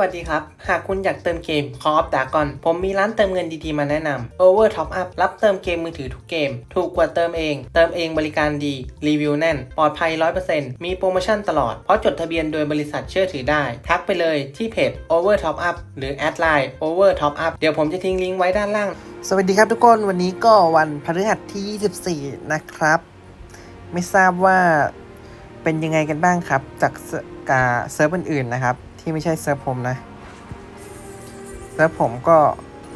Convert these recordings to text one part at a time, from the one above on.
วัสดีครับ หากคุณอยากเติมเกม Call of Dragon ผมมีร้านเติมเงินดีๆมาแนะนำ Over Top Up รับเติมเกมมือถือทุกเกม ถูกกว่าเติมเอง เติมเองบริการดี รีวิวแน่น ปลอดภัย 100%มีโปรโมชั่นตลอด เพราะจดทะเบียนโดยบริษัทเชื่อถือได้ ทักไปเลยที่เพจ Over Top Up หรือแอดไลน์ Over Top Up เดี๋ยวผมจะทิ้งลิงก์ไว้ด้านล่าง สวัสดีครับทุกคนวันนี้ก็วันพฤหัสที่ 24 นะครับ ไม่ทราบว่าเป็นยังไงกันบ้างครับจากกาเซิร์ฟอื่นๆนะครับ ที่ไม่ใช่เซิร์ฟผมนะเซิร์ฟผมก็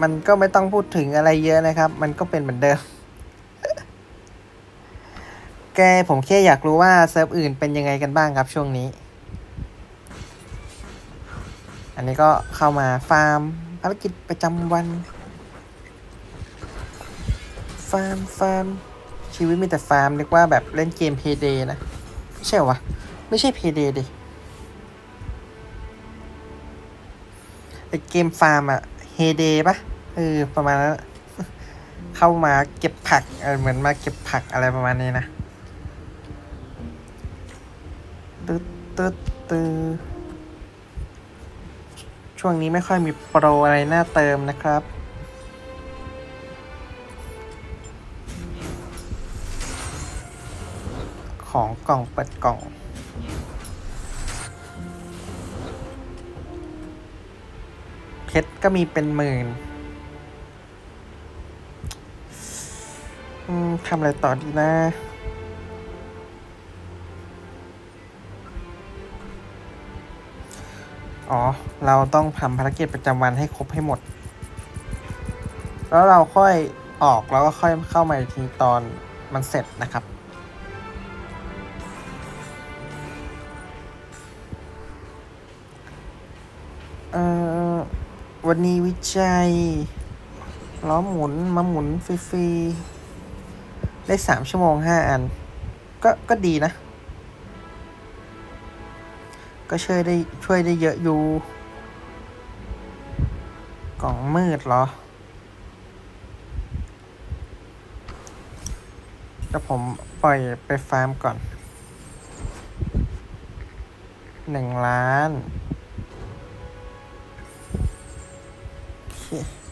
มันก็ไม่ต้องพูดถึงอะไรเยอะนะครับ มันก็เป็นเหมือนเดิม แกผมแค่อยากรู้ว่าเซิร์ฟอื่นเป็นยังไงกันบ้างครับช่วงนี้ อันนี้ก็เข้ามาฟาร์มภารกิจประจำวัน ฟาร์มฟาร์มชีวิตมีแต่ฟาร์มเรียกว่าแบบเล่นเกม Payday นะ ไม่ใช่หรอวะ ไม่ใช่ Payday ดิ เกมฟาร์มอะ Heyday ปะเออ ประมาณนั้นเข้ามาเก็บผักเออเหมือนมาเก็บผักอะไรประมาณนี้นะตึ๊ดตึ๊ดตึ๊ดช่วงนี้ไม่ค่อยมีโปรอะไรน่าเติมนะครับของกล่องเปิดกล่อง เพชรก็มีเป็นหมื่นทำอะไรต่อดีนะอ๋อ เราต้องทำภารกิจประจำวันให้ครบให้หมด แล้วเราค่อยออกแล้วก็ค่อยเข้ามาทีตอนมันเสร็จนะครับ วันนี้วิจัย ล้อหมุน มาหมุนฟรีๆ ได้สามชั่วโมงห้าอัน ก็ก็ดีนะ ก็ช่วยได้ช่วยได้เยอะอยู่ กล่องมืดเหรอ แล้วผมปล่อยไปฟาร์มก่อนหนึ่งล้าน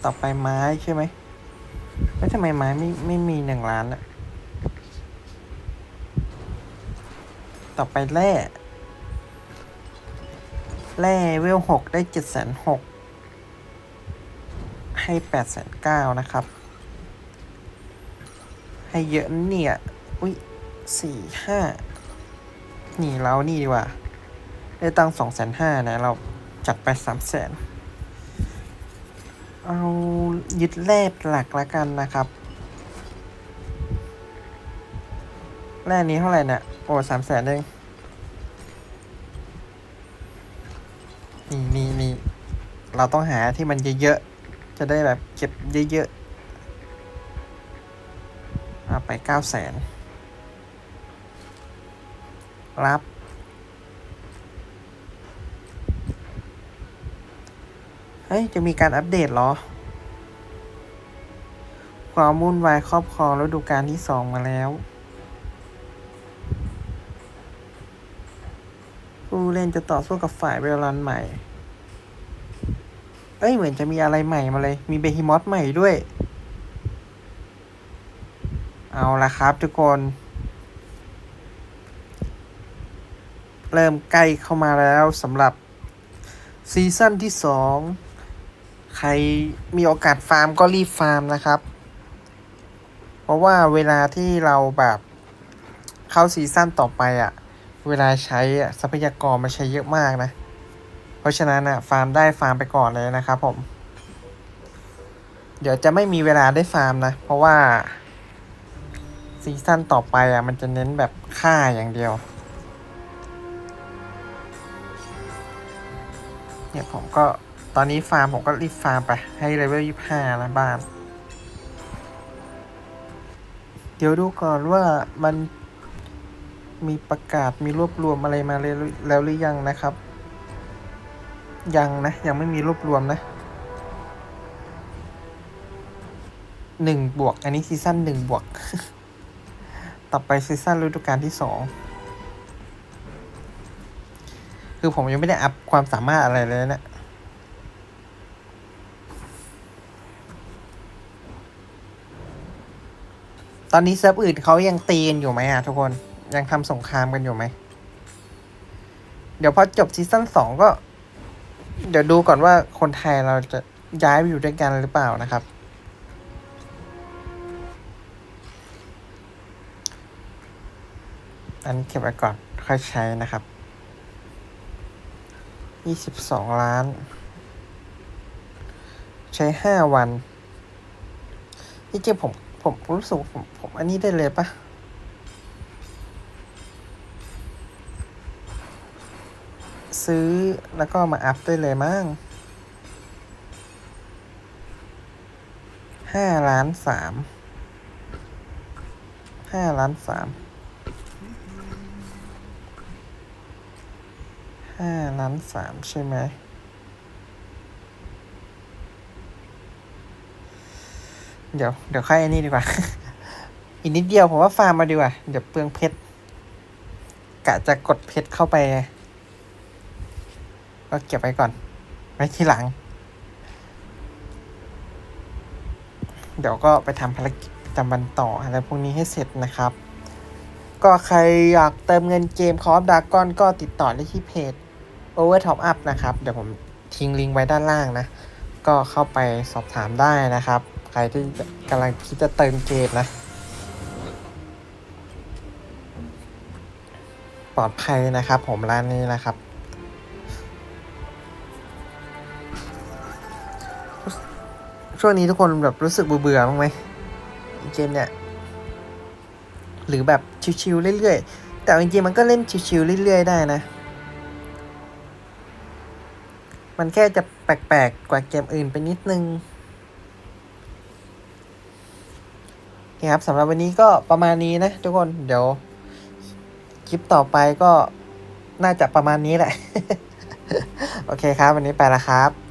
ต่อไปไม้ใช่ไหมแล้วทำไมไม้ไม่ไม่มีหนึ่งล้านอะต่อไปแร่แร่เวลหกได้เจ็ดแสนหกให้แปดแสนเก้านะครับ ให้เยอะนะเนี่ย อุ้ยสี่ห้านี่เรานี่ดีกว่า ได้ตังสองแสนห้านะ เราจัดไปสามแสน เอายึดแร่เป็นหลักละกันนะครับ แร่นี้เท่าไหร่เนี่ยโอ้สามแสนเองนี่นี่นี่เราต้องหาที่มันเยอะๆ จะได้แบบเก็บเยอะๆ เอาไปเก้าแสนรับ เฮ้ย จะมีการอัปเดตเหรอ ความวุ่นวายครอบครองฤดูกาลที่สองมาแล้ว ผู้เล่นจะต่อสู้กับฝ่ายเวลรันใหม่ เอ้ย เหมือนจะมีอะไรใหม่มาเลย มีเบฮิมอสใหม่ด้วย เอาละครับทุกคน เริ่มใกล้เข้ามาแล้วสำหรับซีซั่นที่สอง ใครมีโอกาสฟาร์มก็รีบฟาร์มนะครับ เพราะว่าเวลาที่เราแบบเข้าซีซั่นต่อไปอะเวลาใช้อะทรัพยากรมันใช้เยอะมากนะ เพราะฉะนั้นอะฟาร์มได้ฟาร์มไปก่อนเลยนะครับผม เดี๋ยวจะไม่มีเวลาได้ฟาร์มนะ เพราะว่าซีซั่นต่อไปอะมันจะเน้นแบบฆ่าอย่างเดียว เนี่ยผมก็ อนนี้ฟาร์มผมก็รีบฟาร์มไปให้เลเวลยี่ห้านะบ้าน เดี๋ยวดูก่อนว่ามันมีประกาศมีรวบรวมอะไรมาเลยแล้วหรือยังนะครับ ยังนะ ยังไม่มีรวบรวมนะหนึ่งบวก อันนี้ซีซั่นหนึ่งบวก ต่อไปซีซั่นฤดูกาลที่สองคือผมยังไม่ได้อัพความสามารถอะไรเลยนะ ตอนนี้เซิร์ฟอื่นเขายังตีกันอยู่ไหมอะทุกคนยังทำสงครามกันอยู่ไหม เดี๋ยวพอจบซีซั่นสองก็ เดี๋ยวดูก่อนว่าคนไทยเราจะย้ายไปอยู่ด้วยกันหรือเปล่านะครับ อันเก็บไว้ก่อนค่อยใช้นะครับยี่สิบสองล้าน ใช้ห้าวันจริงผม ผมรู้สึกผมผมอันนี้ได้เลยปะซื้อแล้วก็มาอัพได้เลยมั้งห้าล้านสามห้าล้านสามห้าล้านสามใช่ไหม เดี๋ยวเดี๋ยวค่อยอันนี้ดีกว่า อีกนิดเดียวผมว่าฟาร์มมาดีกว่า เดี๋ยวเปลืองเพชรกะจะกดเพชรเข้าไป ก็เก็บไว้ก่อน ไว้ทีหลัง เดี๋ยวก็ไปทำภารกิจประจำวันต่ออะไรพวกนี้ให้เสร็จนะครับ ก็ใครอยากเติมเงินเกมคอฟดากอนก็ติดต่อได้ที่เพจ Over Top Up นะครับ เดี๋ยวผมทิ้งลิงก์ไว้ด้านล่างนะ ก็เข้าไปสอบถามได้นะครับ รที่กำลังคิดจะเติมเกมนะ ปลอดภัยนะครับผมร้านนี้นะครับ ช่วงนี้ทุกคนแบบรู้สึกเบื่อๆบ้างไหมเกมเนี่ย หรือแบบชิวๆเรื่อยๆ แต่จริงๆมันก็เล่นชิวๆเรื่อยๆ ได้นะมันแค่จะแปลกๆ กว่าเกมอื่นไปนิดนึงโอเคครับสำหรับวันนี้ก็ประมาณนี้นะทุกคนเดี๋ยว คลิปต่อไปก็น่าจะประมาณนี้แหละ โอเคครับ วันนี้ไปแล้วครับ